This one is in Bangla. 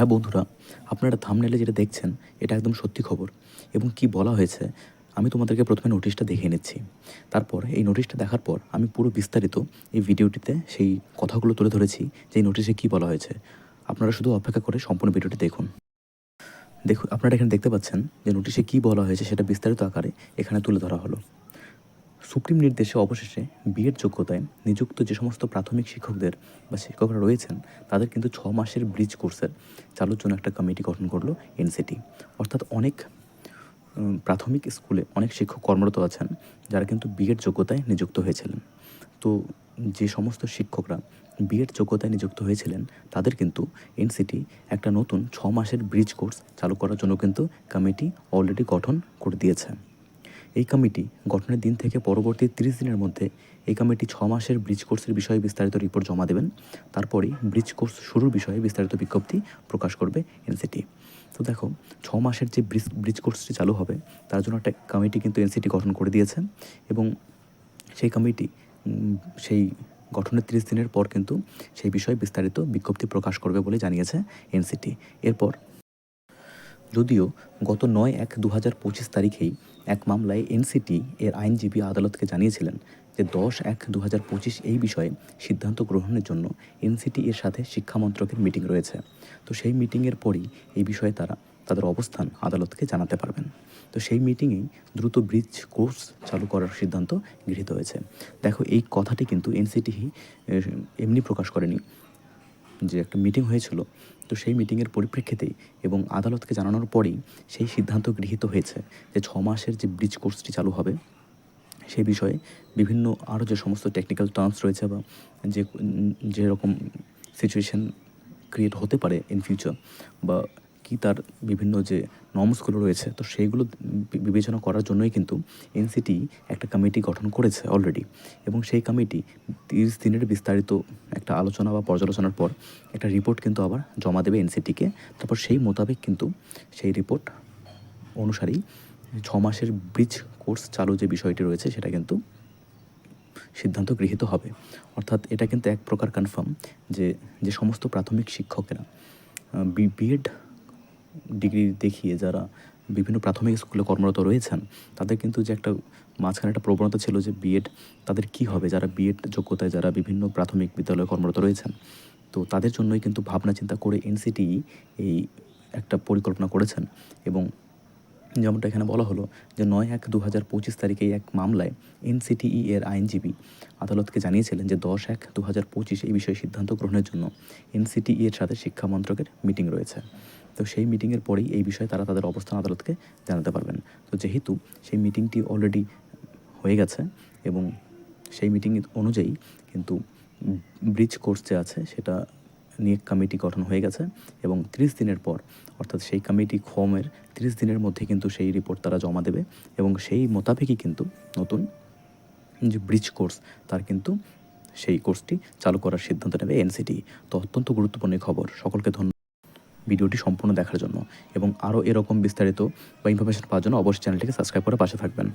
হ্যাঁ বন্ধুরা, আপনারা থামনেলে যেটা দেখছেন, এটা একদম সত্যি খবর। এবং কি বলা হয়েছে, আমি তোমাদেরকে প্রথমে নোটিশটা দেখিয়ে নিচ্ছি। তারপর এই নোটিশটা দেখার পর আমি পুরো বিস্তারিত এই ভিডিওটিতে সেই কথাগুলো তুলে ধরেছি, যে এই নোটিশে কী বলা হয়েছে। আপনারা শুধু অপেক্ষা করে সম্পূর্ণ ভিডিওটি দেখুন। দেখুন, আপনারা এখানে দেখতে পাচ্ছেন যে নোটিশে কী বলা হয়েছে সেটা বিস্তারিত আকারে এখানে তুলে ধরা হলো। সুপ্রিম নির্দেশে অবশেষে বিএড যোগ্যতায় নিযুক্ত যে সমস্ত প্রাথমিক শিক্ষকদের বা শিক্ষকরা রয়েছেন, তাদের কিন্তু ছ মাসের ব্রিজ কোর্সের চালুর জন্য একটা কমিটি গঠন করল এনসিটি। অর্থাৎ অনেক প্রাথমিক স্কুলে অনেক শিক্ষক কর্মরত আছেন, যারা কিন্তু বিএড যোগ্যতায় নিযুক্ত হয়েছিলেন। তো যে সমস্ত শিক্ষকরা বিএড যোগ্যতায় নিযুক্ত হয়েছিলেন, তাদের কিন্তু এনসিটি একটা নতুন ছ মাসের ব্রিজ কোর্স চালু করার জন্য কিন্তু কমিটি অলরেডি গঠন করে দিয়েছে। এই কমিটি গঠনের দিন থেকে পরবর্তী তিরিশ দিনের মধ্যে এই কমিটি ছ মাসের ব্রিজ কোর্সের বিষয়ে বিস্তারিত রিপোর্ট জমা দেবেন। তারপরেই ব্রিজ কোর্স শুরুর বিষয়ে বিস্তারিত বিজ্ঞপ্তি প্রকাশ করবে এনসিটি। তো দেখো, ছ মাসের যে ব্রিজ ব্রিজ কোর্সটি চালু হবে, তার জন্য একটা কমিটি কিন্তু এনসিটি গঠন করে দিয়েছে এবং সেই কমিটি সেই গঠনের তিরিশ দিনের পর কিন্তু সেই বিষয়ে বিস্তারিত বিজ্ঞপ্তি প্রকাশ করবে বলে জানিয়েছে এনসিটি। এরপর যদিও গত নয় এক দু হাজার পঁচিশ তারিখেই এক মামলায় এনসিটি এর আইনজীবী আদালতকে জানিয়েছিলেন যে দশ এক দু হাজার পঁচিশ এই বিষয়ে সিদ্ধান্ত গ্রহণের জন্য এনসিটি এর সাথে শিক্ষা মন্ত্রকের মিটিং রয়েছে। তো সেই মিটিংয়ের পরই এই বিষয়ে তারা তাদের অবস্থান আদালতকে জানাতে পারবেন। তো সেই মিটিংয়েই দ্রুত ব্রিজ কোর্স চালু করার সিদ্ধান্ত গৃহীত হয়েছে। দেখো এই কথাটি কিন্তু এনসিটি এমনি প্রকাশ করেনি। যে একটা মিটিং হয়েছিল, তো সেই মিটিংয়ের পরিপ্রেক্ষিতেই এবং আদালতকে জানানোর পরেই সেই সিদ্ধান্ত গৃহীত হয়েছে যে ছ মাসের যে ব্রিজ কোর্সটি চালু হবে, সেই বিষয়ে বিভিন্ন আরও যে সমস্ত টেকনিক্যাল টার্মস রয়েছে বা যে যেরকম সিচুয়েশান ক্রিয়েট হতে পারে ইন ফিউচার বা কি তার বিভিন্ন যে নর্মসগুলো রয়েছে, তো সেইগুলো বিবেচনা করার জন্যই কিন্তু এনসিটি একটা কমিটি গঠন করেছে অলরেডি এবং সেই কমিটি তিরিশ দিনের বিস্তারিত একটা আলোচনা বা পর্যালোচনার পর একটা রিপোর্ট কিন্তু আবার জমা দেবে এনসিটিকে তারপর সেই মোতাবেক কিন্তু সেই রিপোর্ট অনুসারেই ছ মাসের ব্রিজ কোর্স চালু যে বিষয়টি রয়েছে, সেটা কিন্তু সিদ্ধান্ত গৃহীত হবে। অর্থাৎ এটা কিন্তু এক প্রকার কনফার্ম যে যে সমস্ত প্রাথমিক শিক্ষকেরা বিএড ডিগ্রি দেখিয়ে যারা বিভিন্ন প্রাথমিক স্কুলে কর্মরত রয়েছেন, তাদের কিন্তু যে একটা মাঝখানে একটা প্রবণতা ছিল যে বিএড তাদের কি হবে? যারা বিএড যোগ্যতায় যারা বিভিন্ন প্রাথমিক বিদ্যালয়ে কর্মরত রয়েছেন, তো তাদের জন্যই কিন্তু ভাবনা চিন্তা করে এনসিটি এই একটা পরিকল্পনা করেছেন এবং যেমনটা এখানে বলা হলো যে নয় এক দু হাজার পঁচিশ তারিখে এক মামলায় এনসিটিই এর আইনজীবী আদালতকে জানিয়েছিলেন যে দশ এক দু হাজার পঁচিশ এই বিষয়ে সিদ্ধান্ত গ্রহণের জন্য এনসিটিই এর সাথে শিক্ষা মন্ত্রকের মিটিং রয়েছে। তো সেই মিটিংয়ের পরেই এই বিষয়ে তারা তাদের অবস্থান আদালতকে জানাতে পারবেন। তো যেহেতু সেই মিটিংটি অলরেডি হয়ে গেছে এবং সেই মিটিং অনুযায়ী কিন্তু ব্রিজ কোর্স যে আছে সেটা নিয়ে কমিটি গঠন হয়ে গেছে এবং তিরিশ দিনের পর, অর্থাৎ সেই কমিটি ফর্মের তিরিশ দিনের মধ্যে কিন্তু সেই রিপোর্ট তারা জমা দেবে এবং সেই মোতাবেকই কিন্তু নতুন যে ব্রিজ কোর্স তার কিন্তু সেই কোর্সটি চালু করার সিদ্ধান্ত নেবে এনসিটি তো অত্যন্ত গুরুত্বপূর্ণ খবর। সকলকে ধন্যবাদ। ভিডিওটি সম্পূর্ণ দেখার জন্য এবং আরও এরকম বিস্তারিত বা ইনফরমেশন পাওয়ার জন্য অবশ্যই চ্যানেলটিকে সাবস্ক্রাইব করে পাশে থাকবেন।